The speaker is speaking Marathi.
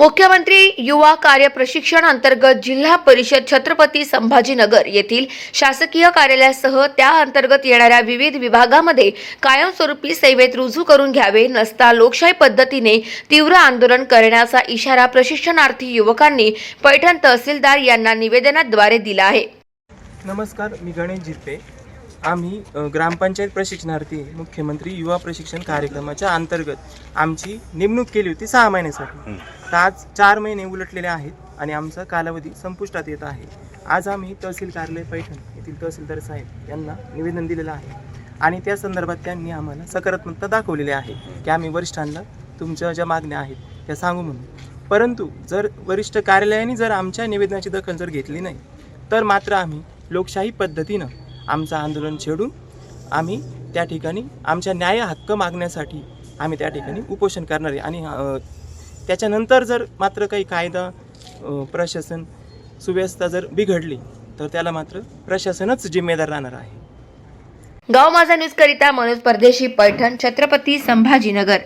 मुख्यमंत्री युवा कार्य प्रशिक्षण अंतर्गत जिल्हा परिषद छत्रपती संभाजीनगर येथील शासकीय कार्यालयासह त्या अंतर्गत येणाऱ्या विविध विभागामध्ये कायमस्वरूपी सेवेत रुजू करून घ्यावे नसता लोकशाही पद्धतीने तीव्र आंदोलन करण्याचा इशारा प्रशिक्षणार्थी युवकांनी पैठण तहसीलदार यांना निवेदनाद्वारे दिला आहे. नमस्कार मी गणेश झिरपे. आम्ही ग्रामपंचायत प्रशिक्षणार्थी मुख्यमंत्री युवा प्रशिक्षण कार्यक्रमाच्या अंतर्गत आमची नेमणूक केली होती सहा महिन्यासाठी. तर आज चार महिने उलटलेले आहेत आणि आमचा कालावधी संपुष्टात येत आहे. आज आम्ही तहसील कार्यालय पैठण येथील तहसीलदार साहेब यांना निवेदन दिलेलं आहे आणि त्या संदर्भात त्यांनी आम्हाला सकारात्मकता दाखवलेली आहे की आम्ही वरिष्ठांना तुमच्या ज्या मागण्या आहेत त्या सांगू म्हणून. परंतु जर वरिष्ठ कार्यालयाने जर आमच्या निवेदनाची दखल जर घेतली नाही तर मात्र आम्ही लोकशाही पद्धतीनं आमचं आंदोलन छेडून आम्ही त्या ठिकाणी आमच्या न्याय हक्क मागण्यासाठी आम्ही त्या ठिकाणी उपोषण करणार आहे. आणि त्याच्यानंतर जर मात्र काही कायदा प्रशासन सुव्यवस्था जर बिघडली तर त्याला मात्र प्रशासनच जिम्मेदार राहणार आहे. गाव माझा न्यूज करिता मनोज परदेशी पैठण छत्रपती संभाजीनगर.